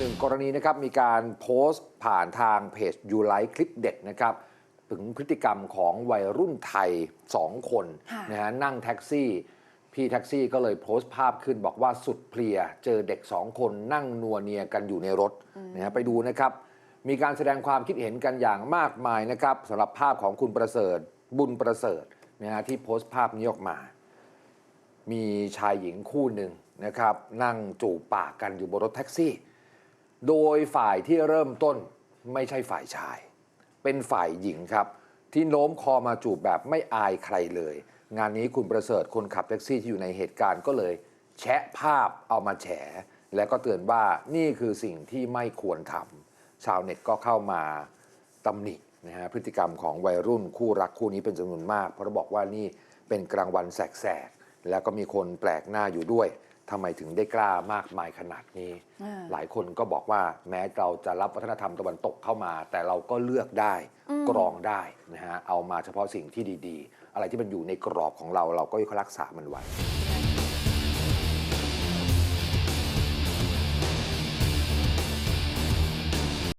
นึ่งกรณีนะครับมีการโพสต์ผ่านทางเพจยูไลคลิปเด็ดนะครับถึงพฤติกรรมของวัยรุ่นไทย 2 คนค่ะนะฮะนั่งแท็กซี่ พี่แท็กซี่ก็เลยโพสต์ภาพขึ้นบอกว่าสุดเพลีย เจอเด็ก 2 คนนั่งนัวเนียกันอยู่ในรถนะฮะไปดูนะครับ มีการแสดงความคิดเห็นกันอย่างมากมายนะครับสำหรับภาพของคุณประเสริฐ บุญประเสริฐนะฮะที่โพสต์ภาพนี้ออกมา มีชายหญิงคู่หนึ่งนะครับ นั่งจูบปากกันอยู่บนรถแท็กซี่ โดยฝ่ายที่เริ่มต้นไม่ใช่ฝ่ายชาย เป็นฝ่ายหญิงครับ ที่โน้มคอมาจูบแบบไม่อายใครเลย งานนี้คุณประเสริฐคนขับแท็กซี่ที่อยู่ในเหตุการณ์ก็เลย แชะภาพเอามาแฉ และก็เตือนว่านี่คือสิ่งที่ไม่ควรทำชาวเน็ตก็เข้ามาตำหนินะฮะพฤติกรรมของวัยรุ่นคู่รักคู่นี้เป็นจำนวนมาก เพราะบอกว่านี่เป็นกลางวันแสกๆแล้วก็มีคนแปลกหน้าอยู่ด้วย ทำไมถึงได้กล้ามากมายขนาดนี้อ่าหลายคนก็บอกว่าแม้เราจะรับวัฒนธรรมตะวันตกเข้ามา แต่เราก็เลือกได้กรองได้นะฮะเอามาเฉพาะสิ่งที่ดี ๆ อะไรที่มันอยู่ในกรอบของเราเราก็รักษามันไว้